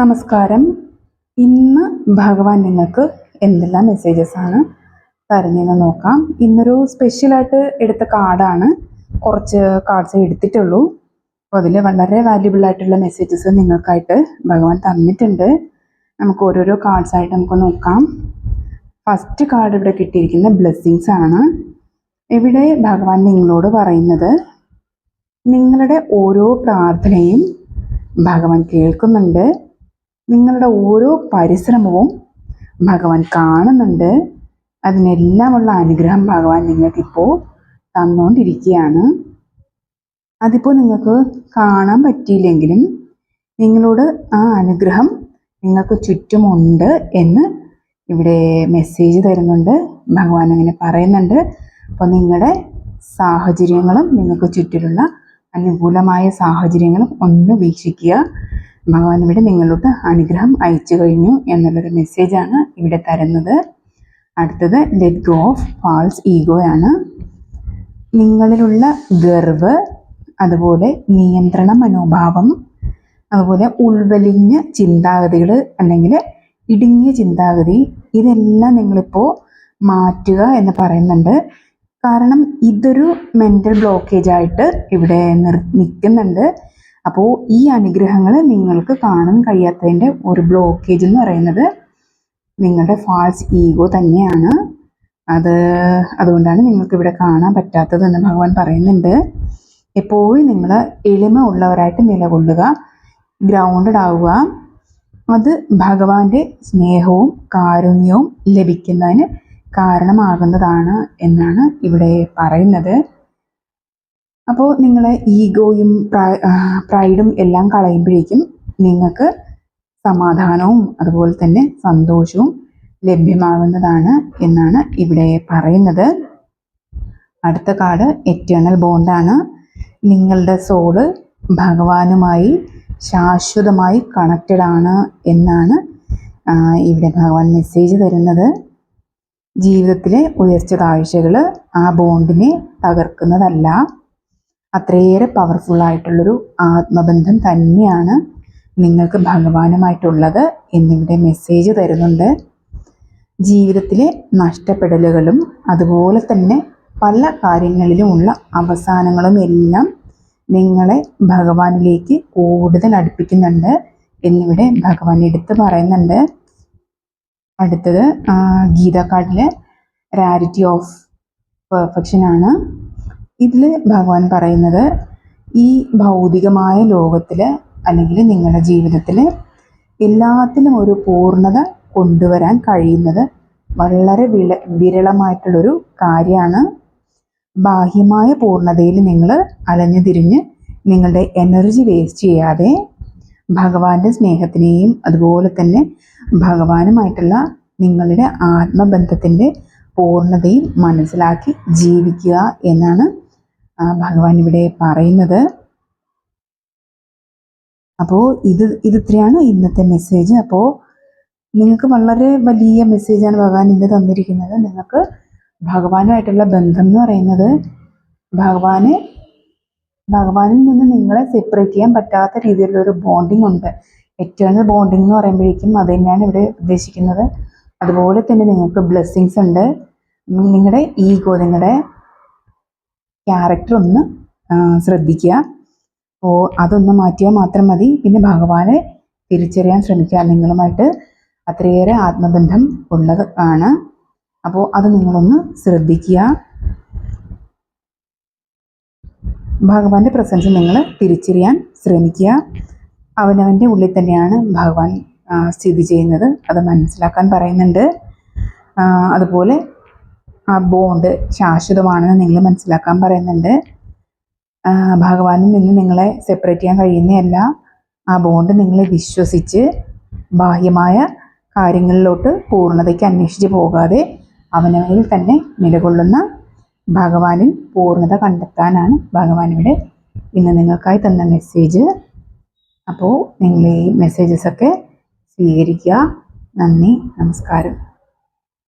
നമസ്കാരം. ഇന്ന് ഭഗവാൻ നിങ്ങൾക്ക് എന്തെല്ലാം മെസ്സേജസ് ആണ് തരുന്നതെന്ന് നോക്കാം. ഇന്നൊരു സ്പെഷ്യലായിട്ട് എടുത്ത കാർഡാണ് കുറച്ച് കാർഡ്സ് എടുത്തിട്ടുള്ളൂ. അപ്പോൾ അതിൽ വളരെ വാല്യുബിൾ ആയിട്ടുള്ള മെസ്സേജസ് നിങ്ങൾക്കായിട്ട് ഭഗവാൻ തന്നിട്ടുണ്ട്. നമുക്ക് ഓരോരോ കാർഡ്സ് ആയിട്ട് നമുക്ക് നോക്കാം. ഫസ്റ്റ് കാർഡ് ഇവിടെ കിട്ടിയിരിക്കുന്ന ബ്ലെസ്സിങ്സ് ആണ്. ഇവിടെ ഭഗവാൻ നിങ്ങളോട് പറയുന്നത് നിങ്ങളുടെ ഓരോ പ്രാർത്ഥനയും ഭഗവാൻ കേൾക്കുന്നുണ്ട്. നിങ്ങളുടെ ഓരോ പരിശ്രമവും ഭഗവാൻ കാണുന്നുണ്ട്. അതിനെല്ലാമുള്ള അനുഗ്രഹം ഭഗവാൻ നിങ്ങൾക്കിപ്പോൾ തന്നുകൊണ്ടിരിക്കുകയാണ് അതിപ്പോൾ നിങ്ങൾക്ക് കാണാൻ പറ്റിയില്ലെങ്കിലും നിങ്ങളോട് ആ അനുഗ്രഹം നിങ്ങൾക്ക് ചുറ്റുമുണ്ട് എന്ന് ഇവിടെ മെസ്സേജ് തരുന്നുണ്ട്. ഭഗവാൻ അങ്ങനെ പറയുന്നുണ്ട്. അപ്പോൾ നിങ്ങളുടെ സാഹചര്യങ്ങളും നിങ്ങൾക്ക് ചുറ്റിലുള്ള അനുകൂലമായ സാഹചര്യങ്ങളും ഒന്ന് വീക്ഷിക്കുക. ഭഗവാൻ ഇവിടെ നിങ്ങളോട് അനുഗ്രഹം അയച്ചു കഴിഞ്ഞു എന്നുള്ളൊരു മെസ്സേജാണ് ഇവിടെ തരുന്നത്. അടുത്തത് ലെറ്റ് ഗോ ഓഫ് ഫാൾസ് ഈഗോയാണ് നിങ്ങളിലുള്ള ഗർവ് അതുപോലെ നിയന്ത്രണ മനോഭാവം അതുപോലെ ഉൾവലിഞ്ഞ ചിന്താഗതികൾ അല്ലെങ്കിൽ ഇടുങ്ങിയ ചിന്താഗതി ഇതെല്ലാം നിങ്ങളിപ്പോൾ മാറ്റുക എന്ന് പറയുന്നുണ്ട്. കാരണം ഇതൊരു മെന്റൽ ബ്ലോക്കേജ് ആയിട്ട് ഇവിടെ നിർ നിൽക്കുന്നുണ്ട്. അപ്പോൾ ഈ അനുഗ്രഹങ്ങൾ നിങ്ങൾക്ക് കാണാൻ കഴിയാത്തതിന്റെ ഒരു ബ്ലോക്കേജ് എന്ന് പറയുന്നത് നിങ്ങളുടെ ഫാൾസ് ഈഗോ തന്നെയാണ്. അത് അതുകൊണ്ടാണ് നിങ്ങൾക്ക് ഇവിടെ കാണാൻ പറ്റാത്തതെന്ന് ഭഗവാൻ പറയുന്നുണ്ട്. എപ്പോഴും നിങ്ങൾ എളിമ ഉള്ളവരായിട്ട് നിലകൊള്ളുക ഗ്രൗണ്ടഡ് ആവുക. അത് ഭഗവാന്റെ സ്നേഹവും കാരുണ്യവും ലഭിക്കുന്നതിന് കാരണമാകുന്നതാണ് എന്നാണ് ഇവിടെ പറയുന്നത്. അപ്പോൾ നിങ്ങളെ ഈഗോയും പ്രൈഡും എല്ലാം കളയുമ്പോഴേക്കും നിങ്ങൾക്ക് സമാധാനവും അതുപോലെ തന്നെ സന്തോഷവും ലഭ്യമാകുന്നതാണ് എന്നാണ് ഇവിടെ പറയുന്നത്. അടുത്ത കാർഡ് എറ്റേണൽ ബോണ്ടാണ് നിങ്ങളുടെ സോൾ ഭഗവാനുമായി ശാശ്വതമായി കണക്റ്റഡ് ആണ് എന്നാണ് ഇവിടെ ഭഗവാൻ മെസ്സേജ് തരുന്നത്. ജീവിതത്തിലെ ഉയർച്ച താഴ്ചകൾ ആ ബോണ്ടിനെ തകർക്കുന്നതല്ല. അത്രയേറെ പവർഫുൾ ആയിട്ടുള്ളൊരു ആത്മബന്ധം തന്നെയാണ് നിങ്ങൾക്ക് ഭഗവാനുമായിട്ടുള്ളത് എന്നിവിടെ മെസ്സേജ് തരുന്നുണ്ട്. ജീവിതത്തിലെ നഷ്ടപ്പെടലുകളും അതുപോലെ തന്നെ പല കാര്യങ്ങളിലുമുള്ള അവസാനങ്ങളും എല്ലാം നിങ്ങളെ ഭഗവാനിലേക്ക് കൂടുതൽ അടുപ്പിക്കുന്നുണ്ട് എന്നിവിടെ ഭഗവാൻ എടുത്ത് പറയുന്നുണ്ട്. അടുത്തത് ഗീത കാർഡിലെ റാരിറ്റി ഓഫ് പെർഫെക്ഷൻ ആണ്. ഇതിൽ ഭഗവാൻ പറയുന്നത് ഈ ഭൗതികമായ ലോകത്തിൽ അല്ലെങ്കിൽ നിങ്ങളുടെ ജീവിതത്തിൽ എല്ലാത്തിലും ഒരു പൂർണത കൊണ്ടുവരാൻ കഴിയുന്നത് വളരെ വില വിരളമായിട്ടുള്ളൊരു കാര്യമാണ്. ബാഹ്യമായ പൂർണതയിൽ നിങ്ങൾ അലഞ്ഞു തിരിഞ്ഞ് നിങ്ങളുടെ എനർജി വേസ്റ്റ് ചെയ്യാതെ ഭഗവാന്റെ സ്നേഹത്തിനെയും അതുപോലെ തന്നെ ഭഗവാനുമായിട്ടുള്ള നിങ്ങളുടെ ആത്മബന്ധത്തിന്റെ പൂർണതയും മനസ്സിലാക്കി ജീവിക്കുക എന്നാണ് ഭഗവാൻ ഇവിടെ പറയുന്നത്. അപ്പോൾ ഇത് ഇത് ഇത്രയാണ് ഇന്നത്തെ മെസ്സേജ് അപ്പോൾ നിങ്ങൾക്ക് വളരെ വലിയ മെസ്സേജാണ് ഭഗവാൻ ഇന്ന് തന്നിരിക്കുന്നത്. നിങ്ങൾക്ക് ഭഗവാനുമായിട്ടുള്ള ബന്ധം എന്ന് പറയുന്നത് ഭഗവാന് ഭഗവാനിൽ നിന്ന് നിങ്ങളെ സെപ്പറേറ്റ് ചെയ്യാൻ പറ്റാത്ത രീതിയിലുള്ള ഒരു ബോണ്ടിങ് ഉണ്ട്. എറ്റേണൽ ബോണ്ടിങ് എന്ന് പറയുമ്പോഴേക്കും അത് തന്നെയാണ് ഇവിടെ ഉദ്ദേശിക്കുന്നത്. അതുപോലെ തന്നെ നിങ്ങൾക്ക് ബ്ലെസ്സിങ്സ് ഉണ്ട്. നിങ്ങളുടെ ഈഗോ നിങ്ങളുടെ ക്യാരക്ടർ ഒന്ന് ശ്രദ്ധിക്കുക. അപ്പോൾ അതൊന്ന് മാറ്റിയാൽ മാത്രം മതി. പിന്നെ ഭഗവാനെ തിരിച്ചറിയാൻ ശ്രമിക്കുക. നിങ്ങളുമായിട്ട് അത്രയേറെ ആത്മബന്ധം ഉള്ളത് ആണ്. അപ്പോൾ അത് നിങ്ങളൊന്ന് ശ്രദ്ധിക്കുക. ഭഗവാന്റെ പ്രസൻസ് നിങ്ങൾ തിരിച്ചറിയാൻ ശ്രമിക്കുക. അവനവന്റെ ഉള്ളിൽ തന്നെയാണ് ഭഗവാൻ സ്ഥിതി ചെയ്യുന്നത്. അത് മനസ്സിലാക്കാൻ പറയുന്നുണ്ട്. അതുപോലെ ആ ബോണ്ട് ശാശ്വതമാണെന്ന് നിങ്ങൾ മനസ്സിലാക്കാൻ പറയുന്നുണ്ട്. ഭഗവാനിൽ നിന്ന് നിങ്ങളെ സെപ്പറേറ്റ് ചെയ്യാൻ കഴിയുന്നതല്ല. ആ ബോണ്ട് നിങ്ങളെ വിശ്വസിച്ച് ബാഹ്യമായ കാര്യങ്ങളിലോട്ട് പൂർണതയ്ക്ക് അന്വേഷിച്ച് പോകാതെ അവനവനിൽ തന്നെ നിലകൊള്ളുന്ന ഭഗവാനിൽ പൂർണത കണ്ടെത്താനാണ് ഭഗവാൻ ഇവിടെ ഇന്ന് നിങ്ങൾക്കായി തന്ന മെസ്സേജ് അപ്പോൾ നിങ്ങൾ ഈ മെസ്സേജസൊക്കെ സ്വീകരിക്കുക. നന്ദി നമസ്കാരം.